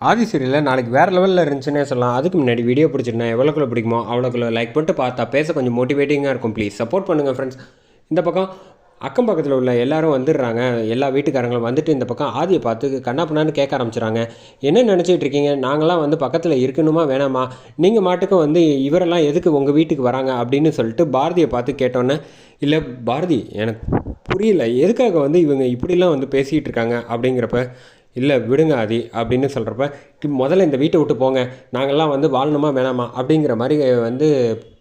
ஆதி சீரியலில் நாளைக்கு வேறு லெவலில் இருந்துச்சுன்னே சொல்லலாம். அதுக்கு முன்னாடி வீடியோ பிடிச்சிருந்தேன் எவ்வளோக்குள்ள பிடிக்குமோ அவ்வளோக்குள்ள லைக் பண்ணிட்டு பார்த்தா பேச கொஞ்சம் மோட்டிவேட்டிங்காக இருக்கும். ப்ளீஸ் சப்போர்ட் பண்ணுங்கள் ஃப்ரெண்ட்ஸ் இந்த பக்கம் அக்கம் பக்கத்தில் உள்ள எல்லாரும் வந்துடுறாங்க. எல்லா வீட்டுக்காரங்களும் வந்துட்டு இந்த பக்கம் ஆதியை பார்த்து கண்ணாப்பண்ணான்னு கேட்க ஆரம்பிச்சிடுறாங்க. என்ன நினச்சிட்டு இருக்கீங்க? நாங்களாம் வந்து பக்கத்தில் இருக்கணுமா வேணாமா? நீங்கள் மாட்டுக்கும் வந்து இவரெல்லாம் எதுக்கு உங்கள் வீட்டுக்கு வராங்க அப்படின்னு சொல்லிட்டு பாரதியை பார்த்து கேட்டோன்னே இல்லை பாரதி எனக்கு புரியல. எதுக்காக வந்து இவங்க இப்படிலாம் வந்து பேசிகிட்டு இருக்காங்க? அப்படிங்கிறப்ப இல்லை விடுங்க ஆதி அப்படின்னு சொல்கிறப்ப முதல்ல இந்த வீட்டை விட்டு போங்க. நாங்கள்லாம் வந்து வாழணுமா வேணாமா? அப்படிங்கிற மாதிரி வந்து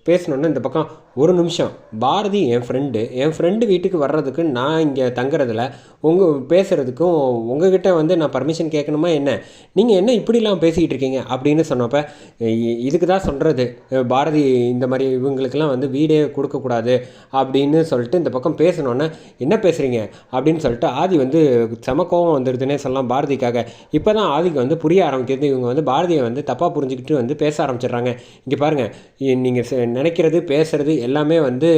பேசணுன்னு இந்த பக்கம் ஒரு நிமிஷம். பாரதி என் ஃப்ரெண்டு என் ஃப்ரெண்டு வீட்டுக்கு வர்றதுக்கு நான் இங்கே தங்குறதில் உங்கள் பேசுகிறதுக்கும் உங்ககிட்ட வந்து நான் பர்மிஷன் கேட்கணுமா என்ன? நீங்கள் என்ன இப்படிலாம் பேசிக்கிட்டு இருக்கீங்க? அப்படின்னு சொன்னப்போ இதுக்கு தான் சொல்கிறது பாரதி இந்த மாதிரி இவங்களுக்கெல்லாம் வந்து வீடே கொடுக்கக்கூடாது அப்படின்னு சொல்லிட்டு இந்த பக்கம் பேசணுன்னே என்ன பேசுகிறீங்க அப்படின்னு சொல்லிட்டு ஆதி வந்து செம கோவம் வந்துடுதுன்னே சொல்லலாம் பாரதிக்காக. இப்போ தான் ஆதிக்கு வந்து புரிய ஆரம்பிக்கிறது. இவங்க வந்து பாரதியை வந்து தப்பாக புரிஞ்சுக்கிட்டு வந்து பேச ஆரம்பிச்சிடுறாங்க. இங்கே பாருங்கள் நீங்கள் நினைக்கிறது பேசுகிறது எல்லாமே வந்து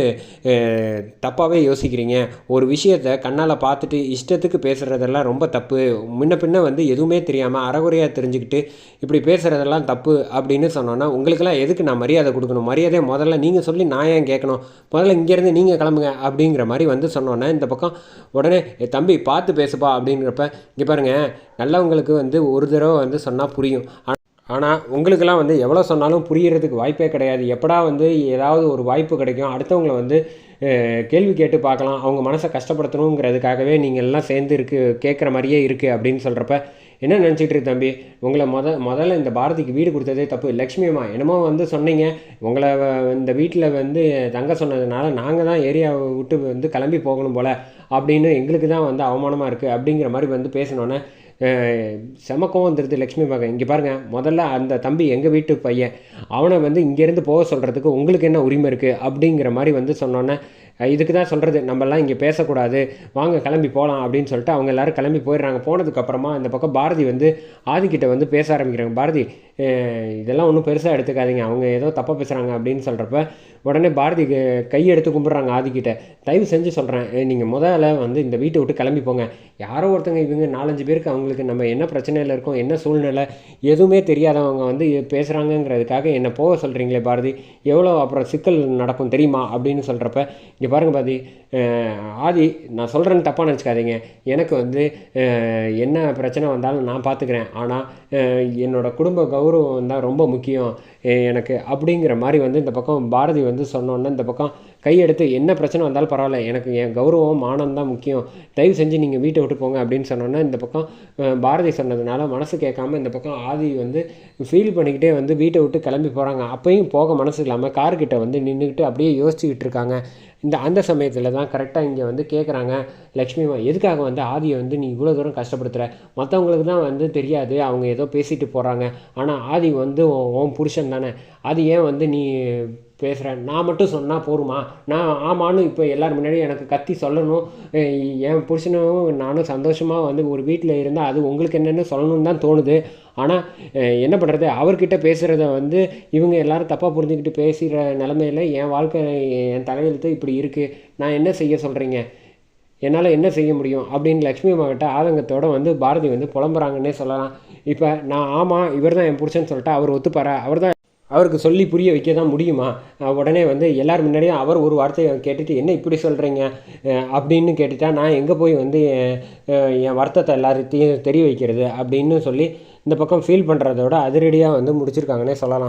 தப்பாகவே யோசிக்கிறீங்க. ஒரு விஷயத்தை கண்ணால் பார்த்துட்டு இஷ்டத்துக்கு பேசுகிறதெல்லாம் ரொம்ப தப்பு. முன்ன பின்ன வந்து எதுவுமே தெரியாமல் அறகுறையாக தெரிஞ்சுக்கிட்டு இப்படி பேசுகிறதெல்லாம் தப்பு அப்படின்னு சொன்னோன்னா உங்களுக்கெல்லாம் எதுக்கு நான் மரியாதை கொடுக்கணும்? மரியாதையை முதல்ல நீங்கள் சொல்லி நான் ஏன் கேட்கணும்? முதல்ல இங்கேருந்து நீங்கள் கிளம்புங்க அப்படிங்கிற மாதிரி வந்து சொன்னோன்னே இந்த பக்கம் உடனே தம்பி பார்த்து பேசுப்பா அப்படிங்கிறப்ப இங்கே பாருங்கள் நல்லவங்களுக்கு வந்து ஒரு தடவை வந்து சொன்னால் புரியும். ஆனால் உங்களுக்கெல்லாம் வந்து எவ்வளோ சொன்னாலும் புரியறதுக்கு வாய்ப்பே கிடையாது. எப்படா வந்து ஏதாவது ஒரு வாய்ப்பு கிடைக்கும் அடுத்தவங்கள வந்து கேள்வி கேட்டு பார்க்கலாம் அவங்க மனசை கஷ்டப்படுத்தணுங்கிறதுக்காகவே நீங்கள் எல்லாம் சேர்ந்து இருக்கு கேட்குற மாதிரியே இருக்குது அப்படின்னு சொல்கிறப்ப என்ன நினச்சிட்டு இருக்கு தம்பி? உங்களை முத முதல்ல இந்த பாரதிக்கு வீடு கொடுத்ததே தப்பு லக்ஷ்மி அம்மா என்னமோ வந்து சொன்னீங்க. உங்களை இந்த வீட்டில் வந்து தங்க சொன்னதுனால நாங்கள் தான் ஏரியாவை விட்டு வந்து கிளம்பி போகணும் போல் அப்படின்னு எங்களுக்கு தான் வந்து அவமானமாக இருக்குது அப்படிங்கிற மாதிரி வந்து பேசினோன்னே செமக்கம் வந்துடுது லக்ஷ்மி மகன். இங்கே பாருங்கள் முதல்ல அந்த தம்பி எங்கள் வீட்டு பையன் அவனை வந்து இங்கேருந்து போக சொல்கிறதுக்கு உங்களுக்கு என்ன உரிமை இருக்குது அப்படிங்கிற மாதிரி வந்து சொன்னோன்னே இதுக்கு தான் சொல்கிறது நம்மலாம் இங்கே பேசக்கூடாது. வாங்க கிளம்பி போகலாம் அப்படின்னு சொல்லிட்டு அவங்க எல்லாரும் கிளம்பி போயிடுறாங்க. போனதுக்கப்புறமா இந்த பக்கம் பாரதி வந்து ஆதிக்கிட்ட வந்து பேச ஆரம்பிக்கிறாங்க. பாரதி இதெல்லாம் ஒன்றும் பெருசாக எடுத்துக்காதீங்க. அவங்க ஏதோ தப்பாக பேசுகிறாங்க அப்படின்னு சொல்கிறப்ப உடனே பாரதி க- கையெடுத்து கும்பிட்றாங்க ஆதிக்கிட்ட. தயவு செஞ்சு சொல்கிறேன் நீங்கள் முதல்ல வந்து இந்த வீட்டை விட்டு கிளம்பி போங்க. யாரோ ஒருத்தங்க இவங்க நாலஞ்சு பேருக்கு அவங்களுக்கு நம்ம என்ன பிரச்சனையில் இருக்கோம் என்ன சூழ்நிலை எதுவுமே தெரியாதவங்க வந்து பேசுகிறாங்கங்கிறதுக்காக என்னை போக சொல்கிறீங்களே பாரதி. எவ்வளோ அப்புறம் சிக்கல் நடக்கும் தெரியுமா அப்படின்னு சொல்கிறப்ப இங்கே பாருங்க பாதி ஆதி நான் சொல்கிறேன்னு தப்பாக நினச்சிக்காதீங்க. எனக்கு வந்து என்ன பிரச்சனை வந்தாலும் நான் பார்த்துக்கிறேன் ஆனால் என்னோட குடும்ப கௌரவம் தான் ரொம்ப முக்கியம். எனக்கு அப்படிங்கிற மாதிரி வந்து இந்த பக்கம் பாரதி வந்து சொன்னோன்னே இந்த பக்கம் கையெடுத்து என்ன பிரச்சனை வந்தாலும் பரவாயில்ல. எனக்கு என் கௌரவம் மானம் தான் முக்கியம். தயவு செஞ்சு நீங்கள் வீட்டை விட்டு போங்க அப்படின்னு சொன்னோன்னே இந்த பக்கம் பாரதி சொன்னதுனால மனசு கேட்காம இந்த பக்கம் ஆதி வந்து ஃபீல் பண்ணிக்கிட்டே வந்து வீட்டை விட்டு கிளம்பி போகிறாங்க அப்பையும் போக மனசு இல்லாமல் கார்கிட்ட வந்து நின்றுக்கிட்டு அப்படியே யோசிச்சுக்கிட்டு இருக்காங்க. இந்த அந்த சமயத்தில் தான் கரெக்டாக இங்கே வந்து கேட்குறாங்க லக்ஷ்மிமா எதுக்காக வந்து ஆதியை வந்து நீ இவ்வளோ தூரம் கஷ்டப்படுத்துகிற மற்றவங்களுக்கு தான் வந்து தெரியாது. அவங்க ஏதோ பேசிட்டு போகிறாங்க ஆனால் ஆதி வந்து உன் உன் புருஷன் தானே. அது ஏன் வந்து நீ பேசுகிற நான் மட்டும் சொன்னால் போருமா நான் ஆமான்னு இப்போ எல்லார் முன்னாடியும் எனக்கு கத்தி சொல்லணும். என் புருஷனும் நானும் சந்தோஷமாக வந்து ஒரு வீட்டில் இருந்தால் அது உங்களுக்கு என்னென்னு சொல்லணும்னு தான் தோணுது. ஆனால் என்ன பண்ணுறது அவர்கிட்ட பேசுகிறத வந்து இவங்க எல்லாரும் தப்பாக புரிஞ்சுக்கிட்டு பேசுகிற நிலமையில என் வாழ்க்கை என் தலையெழுத்து இப்படி இருக்குது நான் என்ன செய்ய சொல்கிறீங்க என்னால் என்ன செய்ய முடியும்? அப்படின்னு லக்ஷ்மி அம்மா கிட்ட வந்து பாரதி வந்து புலம்புறாங்கன்னே சொல்லலாம். இப்போ நான் ஆமாம் இவர் தான் என் புருஷன்னு சொல்லிட்டு அவர் ஒத்துப்பாரா? அவர் தான் அவருக்கு சொல்லி புரிய வைக்க தான் முடியுமா உடனே வந்து எல்லார் முன்னாடியும் அவர் ஒரு வார்த்தையை கேட்டுட்டு என்ன இப்படி சொல்கிறீங்க அப்படின்னு கேட்டுட்டா நான் எங்கே போய் வந்து என் வருத்தத்தை எல்லாத்தையும் தெரிய வைக்கிறது? அப்படின்னு சொல்லி இந்த பக்கம் ஃபீல் பண்ணுறதோட அதிரடியாக வந்து முடிச்சிருக்காங்கன்னே சொல்லலாம்.